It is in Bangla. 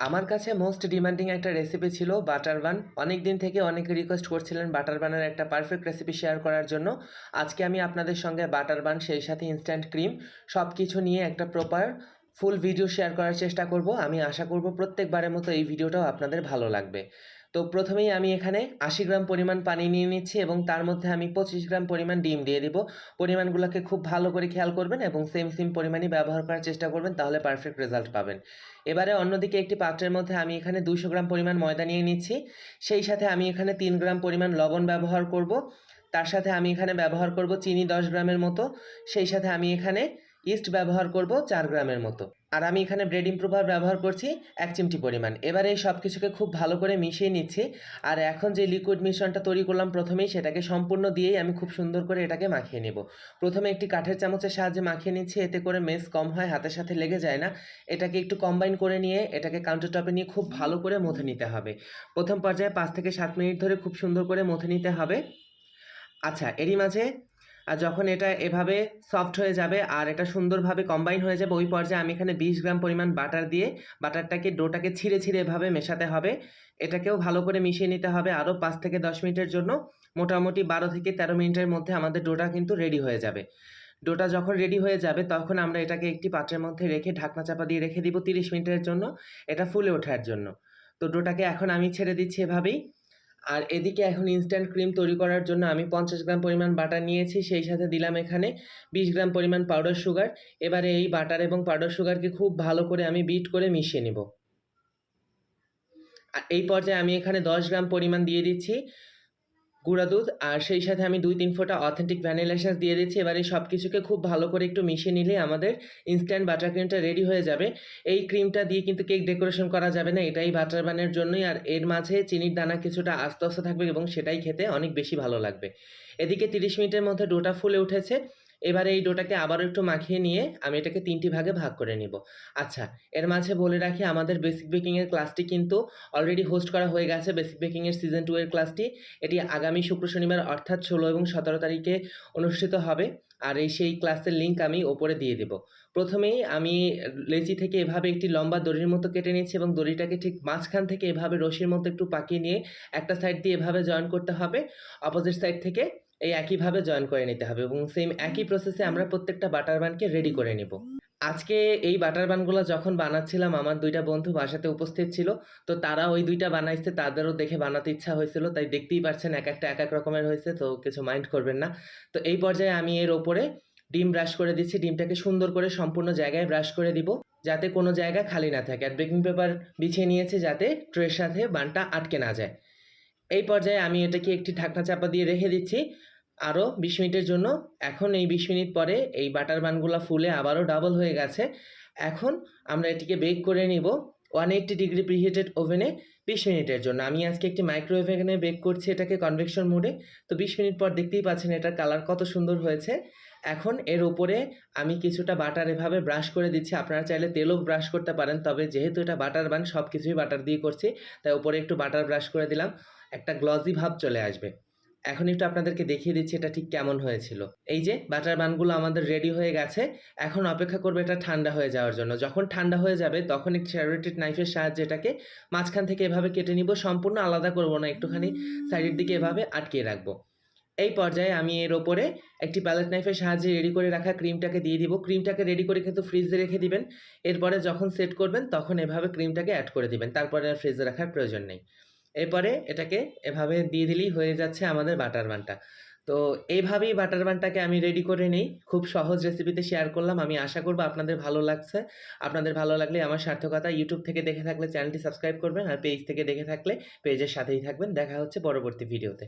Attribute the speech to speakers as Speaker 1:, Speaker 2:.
Speaker 1: আমার কাছে মোস্ট ডিমান্ডিং একটা রেসিপি ছিল বাটার বান অনেক দিন থেকে অনেকে রিকোয়েস্ট করছিলেন বাটার বানের একটা পারফেক্ট রেসিপি শেয়ার করার জন্য। আজকে আমি আপনাদের সঙ্গে বাটার বান সেই সাথে ইনস্ট্যান্ট ক্রিম সব কিছু নিয়ে একটা প্রপার ফুল ভিডিও শেয়ার করার চেষ্টা করব। আমি আশা করব প্রত্যেকবারের মতো এই ভিডিওটাও আপনাদের ভালো লাগবে। তো প্রথমেই আমি এখানে আশি গ্রাম পরিমাণ পানি নিয়ে নিচ্ছি এবং তার মধ্যে আমি পঁচিশ গ্রাম পরিমাণ ডিম দিয়ে দিব। পরিমাণগুলোকে খুব ভালো করে খেয়াল করবেন এবং সেম সেম পরিমাণই ব্যবহার করার চেষ্টা করবেন, তাহলে পারফেক্ট রেজাল্ট পাবেন। এবারে অন্যদিকে একটি পাত্রের মধ্যে আমি এখানে দুশো গ্রাম পরিমাণ ময়দা নিয়ে নিচ্ছি। সেই সাথে আমি এখানে তিন গ্রাম পরিমাণ লবণ ব্যবহার করব। তার সাথে আমি এখানে ব্যবহার করব চিনি দশ গ্রামের মতো। সেই সাথে আমি এখানে ইস্ট ব্যবহার করব চার গ্রামের মতো। আর আমি এখানে ব্রেড ইম্প্রুভার ব্যবহার করছি এক চিমটি পরিমাণ। এবারে এই সব কিছুকে খুব ভালো করে মিশিয়ে নিচ্ছি। আর এখন যে লিকুইড মিশ্রণটা তৈরি করলাম প্রথমেই সেটাকে সম্পূর্ণ দিয়েই আমি খুব সুন্দর করে এটাকে মাখিয়ে নেব। প্রথমে একটি কাঠের চামচের সাহায্যে মাখিয়ে নিচ্ছি, এতে করে মেস কম হয়, হাতের সাথে লেগে যায় না। এটাকে একটু কম্বাইন করে নিয়ে এটাকে কাউন্টার টপে নিয়ে খুব ভালো করে মথে নিতে হবে। প্রথম পর্যায়ে পাঁচ থেকে সাত মিনিট ধরে খুব সুন্দর করে মথে নিতে হবে। আচ্ছা এরই মাঝে আর যখন এটা এভাবে সফট হয়ে যাবে আর এটা সুন্দরভাবে কম্বাইন হয়ে যাবে, ওই পর্যায়ে আমি এখানে বিশ গ্রাম পরিমাণ বাটার দিয়ে বাটারটাকে ডোটাকে ছিঁড়ে ছিঁড়ে এভাবে মেশাতে হবে। এটাকেও ভালো করে মিশিয়ে নিতে হবে আরও পাঁচ থেকে দশ মিনিটের জন্য। মোটামুটি বারো থেকে তেরো মিনিটের মধ্যে আমাদের ডোটা কিন্তু রেডি হয়ে যাবে। ডোটা যখন রেডি হয়ে যাবে, তখন আমরা এটাকে একটি পাত্রের মধ্যে রেখে ঢাকনা চাপা দিয়ে রেখে দিব তিরিশ মিনিটের জন্য। এটা ফুলে ওঠার জন্য। তো ডোটাকে এখন আমি ছেড়ে দিচ্ছি এভাবেই। আর এদিকে এখন ইনস্ট্যান্ট ক্রিম তৈরি করার জন্য আমি পঞ্চাশ গ্রাম পরিমাণ বাটার নিয়েছি, সেই সাথে দিলাম এখানে বিশ গ্রাম পরিমাণ পাউডার সুগার এবারে এই বাটার এবং পাউডার সুগারকে খুব ভালো করে আমি বিট করে মিশিয়ে নেব। এই পর্যায়ে আমি এখানে দশ গ্রাম পরিমাণ দিয়ে দিচ্ছি। গুঁড়া দুধ আর সেই সাথে আমি দুই তিন ফোঁটা অথেন্টিক ভ্যানিলা এসেন্স দিয়ে দিচ্ছি। এবারে সব কিছুকে খুব ভালো করে একটু মিশিয়ে নিলে আমাদের ইনস্ট্যান্ট বাটার ক্রিমটা রেডি হয়ে যাবে। এই ক্রিমটা দিয়ে কিন্তু কেক ডেকোরেশন করা যাবে না, এটাই বাটার বানের জন্যই। আর এর মাঝে চিনির দানা কিছুটা আস্তে আস্তে থাকবে এবং সেটাই খেতে অনেক বেশি ভালো লাগবে। এদিকে তিরিশ মিনিটের মধ্যে ডোটা ফুলে উঠেছে। এবারে এই ডোটাকে আবারও একটু মাখিয়ে নিয়ে আমি এটাকে তিনটি ভাগে ভাগ করে নিব। আচ্ছা এর মাঝে বলে রাখি আমাদের বেসিক বেকিংয়ের ক্লাসটি কিন্তু অলরেডি হোস্ট করা হয়ে গেছে। বেসিক বেকিংয়ের সিজন টু এর ক্লাসটি এটি আগামী শুক্র শনিবার অর্থাৎ ষোলো এবং সতেরো তারিখে অনুষ্ঠিত হবে। আর এই সেই ক্লাসের লিঙ্ক আমি ওপরে দিয়ে দেব। প্রথমেই আমি লেচি থেকে এভাবে একটি লম্বা দড়ির মতো কেটে নিয়েছি এবং দড়িটাকে ঠিক মাঝখান থেকে এভাবে রশির মতো একটু পাকিয়ে নিয়ে একটা সাইড দিয়ে এভাবে জয়েন করতে হবে। অপোজিট সাইড থেকে এই একইভাবে জয়েন করে নিতে হবে এবং সেম একই প্রসেসে আমরা প্রত্যেকটা বাটার বানকে রেডি করে নেব। আজকে এই বাটার বানগুলো যখন বানাচ্ছিলাম, আমার দুইটা বন্ধু বাসাতে উপস্থিত ছিল, তো তারা ওই দুইটা বানাইছে, তাদেরও দেখে বানাতে ইচ্ছা হয়েছিল, তাই দেখতেই পাচ্ছেন এক একটা, এক এক রকমের হয়েছে, তো কিছু মাইন্ড করবেন না। তো এই পর্যায়ে আমি এর ওপরে ডিম ব্রাশ করে দিচ্ছি, ডিমটাকে সুন্দর করে সম্পূর্ণ জায়গায় ব্রাশ করে দিব, যাতে কোনো জায়গা খালি না থাকে আর বেকিং পেপার বিছিয়ে নিয়েছে যাতে ট্রের সাথে বানটা আটকে না যায়। এই পর্যায়ে আমি এটাকে একটি ঢাকনা চাপা দিয়ে রেখে দিচ্ছি আরও বিশ মিনিটের জন্য। এখন এই বিশ মিনিট পরে এই বাটার বানগুলো ফুলে আবারও ডাবল হয়ে গেছে। এখন আমরা এটিকে বেক করে নিব ওয়ান এইট্টি ডিগ্রি প্রিহিটেড ওভেনে বিশ মিনিটের জন্য। আমি আজকে একটি মাইক্রোওয়েভ এখানে বেক করছি এটাকে কনভেকশন মোডে তো বিশ মিনিট পর দেখতেই পাচ্ছেন এটার কালার কত সুন্দর হয়েছে। এখন এর উপরে আমি কিছুটা বাটার এভাবে ব্রাশ করে দিচ্ছি। আপনারা চাইলে তেলও ব্রাশ করতে পারেন, তবে যেহেতু এটা বাটার বান সব কিছুই বাটার দিয়ে করছি। তাই উপরে একটু বাটার ব্রাশ করে দিলাম। একটা গ্লজি ভাব চলে আসবে। এখন একটু আপনাদেরকে দেখিয়ে দিচ্ছি এটা ঠিক কেমন হয়েছিল। এই যে, বাটার বানগুলো আমাদের রেডি হয়ে গেছে, এখন অপেক্ষা করবে এটা ঠান্ডা হয়ে যাওয়ার জন্য। যখন ঠান্ডা হয়ে যাবে, তখন একটি স্যারোটেড নাইফের সাহায্যে এটাকে মাঝখান থেকে এভাবে কেটে নিব, সম্পূর্ণ আলাদা করব না, একটুখানি সাইডের দিকে এভাবে আটকিয়ে রাখব। এই পর্যায়ে আমি এর ওপরে একটি প্যালেট নাইফের সাহায্যে রেডি করে রাখা ক্রিমটাকে দিয়ে দিব। ক্রিমটাকে রেডি করে কিন্তু ফ্রিজে রেখে দিবেন। এরপরে যখন সেট করবেন, তখন এভাবে ক্রিমটাকে অ্যাড করে দিবেন। তারপরে আর ফ্রিজে রাখার প্রয়োজন নেই। এরপরে এটাকে এভাবে দিয়ে দিলেই হয়ে যাচ্ছে আমাদের বাটার বানটা। তো এইভাবেই বাটার বানটাকে আমি রেডি করে নিই। খুব সহজ রেসিপিতে শেয়ার করলাম। আমি আশা করব আপনাদের ভালো লাগছে। আপনাদের ভালো লাগলে আমার সার্থকতা ইউটিউব থেকে দেখে থাকলে চ্যানেলটি সাবস্ক্রাইব করবেন আর পেজ থেকে দেখে থাকলে পেজের সাথেই থাকবেন। দেখা হচ্ছে পরবর্তী ভিডিওতে